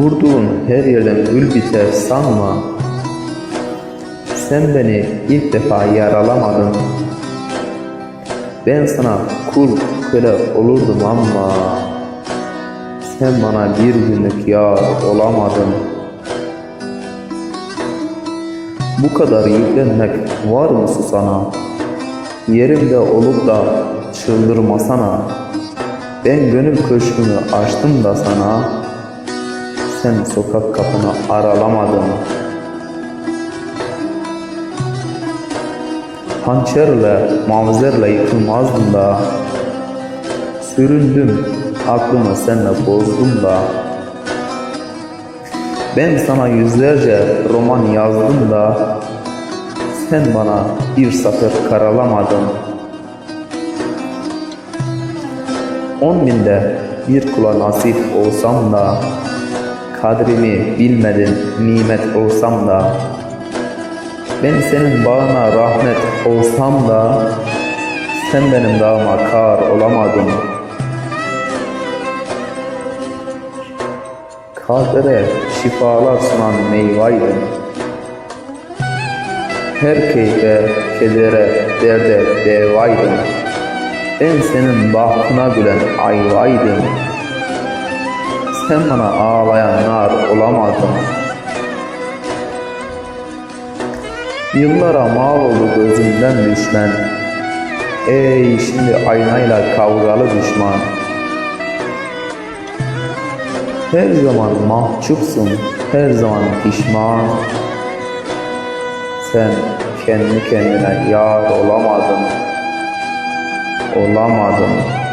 Vurduğun her yerden gül biter sanma. Sen beni ilk defa yaralamadın. Ben sana kul köle olurdum ama sen bana bir günlük yar olamadın. Bu kadar yüklenmek var mı sana? Yerimde olup da çıldırmasana. Ben gönül köşkünü açtım da sana. Sen sokak kapını aralamadın. Hançerle, mavzerle yıkılmazdım da. Süründüm, aklımı senle bozdum da. Ben sana yüzlerce roman yazdım da. Sen bana bir satır karalamadın. On binde bir kula nasip olsam da, kadrimi bilmedin nimet olsam da, ben senin bağına rahmet olsam da, sen benim dağıma kar olamadın. Kadere şifalar sunan meyvaydın. Her keyfe, kedere, derde devaydın. Ben senin bahtına gülen ayvaydım. Sen bana ağlayan nar olamadın. Yıllara mal oldu gözümden düşmen. Ey şimdi aynayla kavgalı düşman. Her zaman mahcupsun, her zaman pişman. Sen kendi kendine yar olamadın. Olamadın.